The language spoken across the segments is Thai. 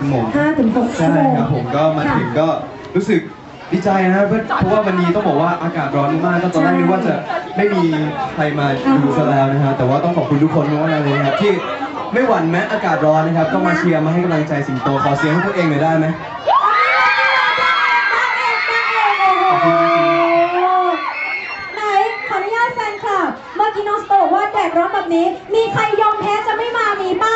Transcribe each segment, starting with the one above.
ชั่วโมงห้าถึงหกชั่ใช่วโมง ครับผมก็มาค่ะถึงก็รู้สึกดีใจนะครับเพราะเพราะว่าวันนี้ต้องบอกว่าอากาศร้อนมากก็ตอนแรกนึกว่าจะไม่มีใครมาดูซะแล้วนะฮะแต่ว่าต้องขอบคุณทุกคนมากๆเลยนะครับที่ไม่หวั่นแม้อากาศร้อนนะครับก็มาเชียร์มาให้กำลังใจสิงโตขอเสียงให้ตัวเองหน่อยได้ไหมโอ้โหไหนขออนุญาตแฟนคลับ เมื่อกี้น้องสโตบอกว่าแดดร้อนแบบนี้ มีใครยอมแพ้จะไม่มามีป้า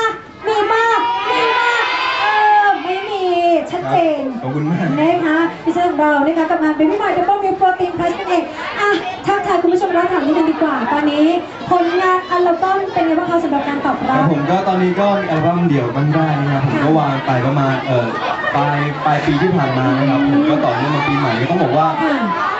มีมากมีมากเออ ไม่มี ชัด เจนขอบคุณมากนะคะพิเศษของเรานะคะกับงานเบบี้มายดับเบิลมิลโปรตีนพลัสนั่นเองอะทักทายคุณผู้ชมแล้วถามนิดนึงดีกว่า ตอนนี้ผลงานอัลบั้มเป็นไงบ้างคะสำหรับการตอบครัรับบผมก็ตอนนี้ก็มีอัลบั้มเดี่ยวบ้านได้นะครับผมก็วางไปประมาณเอ่อ ปลายปลายปีที่ผ่านมานะครับผมก็ต่อเนื่องมาปีใหม่ก็ต้องบอกว่าค่ะ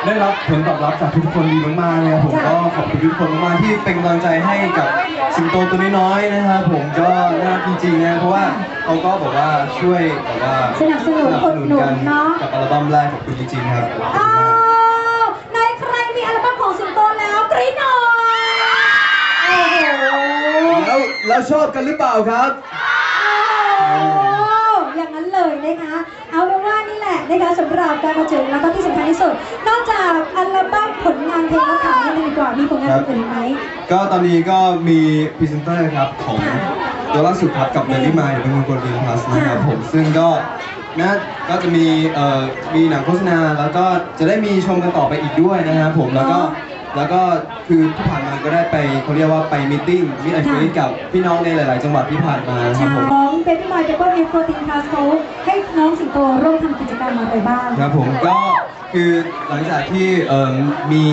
ได้รับผลตอบรับจากทุกคนดีมากๆเลยครับผมจ้ะก็ขอบคุณทุกคนมากๆที่เป็นกำลังใจให้กับสิงโตตัวน้อยๆนะครับผมก็น่ารักจริงๆนะเพราะว่าเขาก็บอกว่าช่วยแบบว่าสนับสนุนสนับสนุนกันอุดหนุนเนอะกับอัลบั้มแรกขอบคุณจริงๆครับอ้าวในใครมีอัลบั้มของสิงโตแล้วกรี๊ดหน่อยโอ้โห แล้วแล้วชอบกันหรือเปล่าครับ โอ้โห อย่างนั้นเลยนะคะ เอาเป็นว่านี่แหละนะคะสำหรับการมาถึงแล้วก็ที่สำคัญที่สุด นอกจากอัลบั้มผลงานเพลงแล้วถามนิดนึงดีกว่ามีผลงานอื่นอีกไหมก็ตอนนี้ก็มีพรีเซนเตอร์ครับของค่ะตัวล่าสุดครับกับ Daily Mind เป็นคนกดดีพลัสนะครับค่ะผมซึ่งก็นะก็จะมีเอ่อมีหนังโฆษณาแล้วก็จะได้มีชมกันต่อไปอีกด้วยนะครับผมแล้วก็ แล้วก็คือที่ผ่านมาก็ได้ไปเขาเรียกว่าไปมิทติ้งมิตรไอฟีกับพี่น้องในหลาย ๆ จังหวัดที่ผ่านมานะครับผมของเบบี้มายเบเบิลมิลโปรตีนพลัสเขาให้น้องสิงโตร่วมทำกิจกรรมมาไปบ้าง ครับผมก็คือหลังจากที่เอ่อมี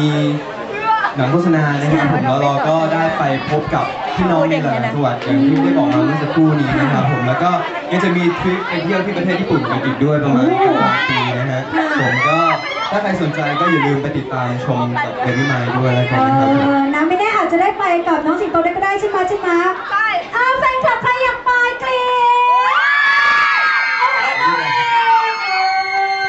หนังโฆษณานะครับผมแล้วเราก็ได้ไปพบกับพี่น้องในหลายๆจังหวัดอย่างที่ได้บอกมาเมื่อสักครู่นี้นะครับผมแล้วก็ยังจะมีทริปไปเที่ยวที่ประเทศญี่ปุ่นกันอีกด้วยประมาณกลางปีนะฮะผมก็ถ้าใครสนใจก็อย่าลืมไปติดตามชมกับเดวิมายด้วยแล้วเอกันนะครับ อนะไม่แน่อาจจะได้ไปกับน้องสิงโตได้ก็ได้ใช่ไหมใช่ไหมใช่อ้าวแฟนคลับใครอยากไปกรี๊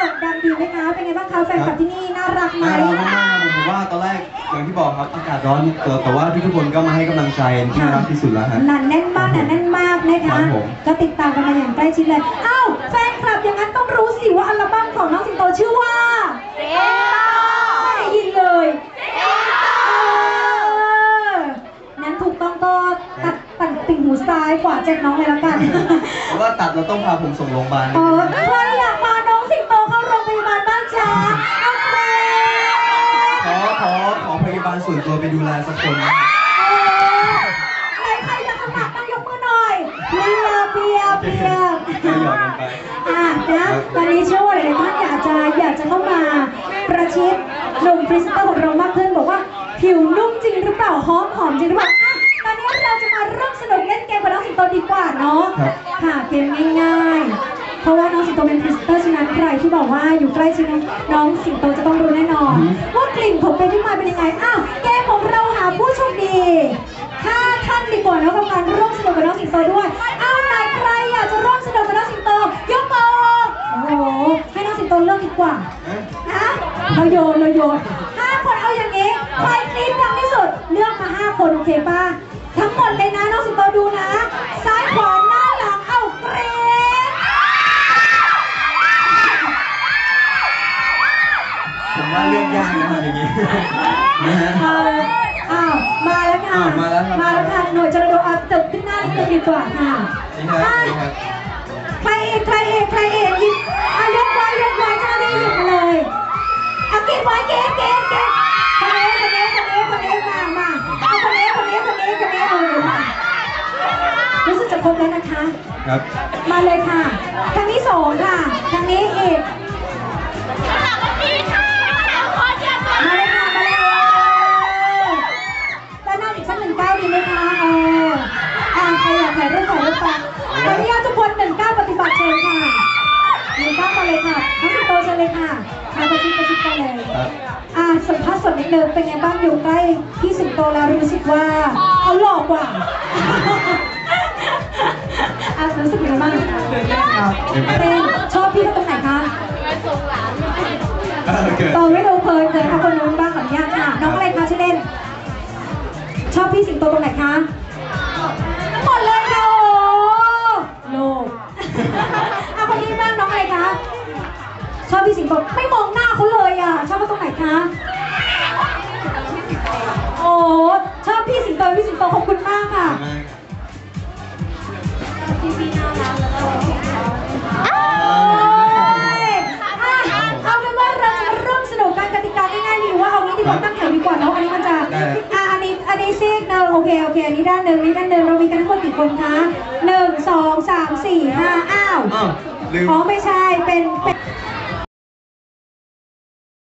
ดดังดีไหมคะ เป็นไงบ้างคะแฟนคลับที่นี่น่ารักไหม น่ารักมากๆ ผมว่าตอนแรกอย่างที่บอกครับอากาศร้อนแต่แต่ว่าทุกๆคนก็มาให้กำลังใจที่น่ารักที่สุดแล้วฮะ หนาแน่นมากหนาแน่นมากนะคะครับผม ก็ติดตามกันมาอย่างใกล้ชิดเลยอ้าวแฟนคลับอย่างนั้นต้องรู้สิว่าอัลบั้มของน้องสิงโตชื่อว่าไม่ได้ยินเลยเออนั้นถูกต้องก็ตัดตัดติ่งหูซ้ายขวาแจกน้องเลยละกัน เพราะว่าตัดเราต้องพาผมส่งโรงพยาบาลเออใคร ตัวไปดูแลสักคนนะเออใครใครจะสมัครต้องยกมือหน่อยเพียบเพียบเพียบก็หยอดกันไป อะนะตอนนี้เชื่อว่าหลายๆท่านอยากจะอยากจะเข้ามาประชิดหนุ่มพรีเซนเตอร์ของเรามากขึ้นบอกว่าผิวนุ่มจริงหรือเปล่าหอมหอมจริงหรือเปล่าอะตอนนี้เราจะมาเริ่มสนุกเล่นเกมกับน้องสิงโตดีกว่าเนาะครับ ค่ะเกมง่ายๆ เพราะว่าน้องสิงโตเป็นพรีเซนเตอร์ฉะนั้นใครที่บอกว่าอยู่ใกล้ชิดน้องสิงโตจะต้องรู้แน่นอนว่ากลิ่นของเบบี้มายเป็นยังไงอ้าวเกมของเราหาผู้โชคดีห้าท่านดีกว่าเนาะกับการร่วมสนุกกับน้องสิงโตด้วยอ้าวไหนใครอยากจะร่วมสนุกกับน้องสิงโตยกมือโอ้โหให้น้องสิงโตเลือกดีกว่าเอ๊ะนะเราโยนเราโยนห้าคนเอาอย่างนี้ใครกรี๊ดดังที่สุดเลือกมาห้าคนโอเคป่ะทั้งหมดเลยนะน้องสิงโตดูนะ ว่าเรื่องยากนะทำอย่างนี้นะฮะเอาเลย อ้าว มาแล้วค่ะ อ้าวมาแล้วครับ มาแล้วค่ะ หน่วยจรโดอัพตึกขึ้นหน้านิดนึงดีกว่าค่ะนี่ครับอะนี่ครับใครเอกใครเอกใครเอกหยิบอายกไว้ยกไว้เจ้าหน้าที่หยิบมาเลยเอาเก็บไว้เก็บเก็บเก็บคนนี้คนนี้คนนี้คนนี้มามาเอาคนนี้คนนี้คนนี้คนนี้เอาเลยมารู้สึกจะครบแล้วนะคะ ครับ มาเลยค่ะ ทางนี้สองค่ะ ทางนี้อีก น้องสิงโตเชิญเลยค่ะมาประชิดประชิดกันเลยครับ อ่าสัมภาษณ์สดนิดนึงเป็นไงบ้างอยู่ใกล้พี่สิงโตแล้วรู้สึกว่าเขาหล่อกว่าอะรู้สึกยังไงบ้างครับเป็นชอบพี่เขาตรงไหนคะเออโอเคตอนไม่ดูเพลินเลยค่ะคนนู้นบ้างขออนุญาตค่ะน้องอะไรคะชื่อเล่น ชอบพี่สิงโตตรงไหนคะทั้งหมดเลยค่ะโอ้โลกอะ ชอบพี่สิงโตไม่มองหน้าเขาเลยอะชอบเขาตรงไหนคะ โอ้ชอบพี่สิงโตพี่สิงโตขอบคุณมากค่ะโอ้ยอะ เอาเป็นว่าเราจะมาร่วมสนุกกันกติกาง่ายๆดีว่าเอางี้ดีกว่าตั้งแถวดีกว่าเนาะอันนี้มันจะได้ อะอันนี้อันนี้ซีกหนึ่งโอเคโอเคอันนี้ด้านหนึ่งนี่ด้านหนึ่งเรามีกันทั้งหมดกี่คนคะหนึ่งสองสามสี่ห้าอ้าว อ้าวลืม อ๋อไม่ใช่เป็นเป็น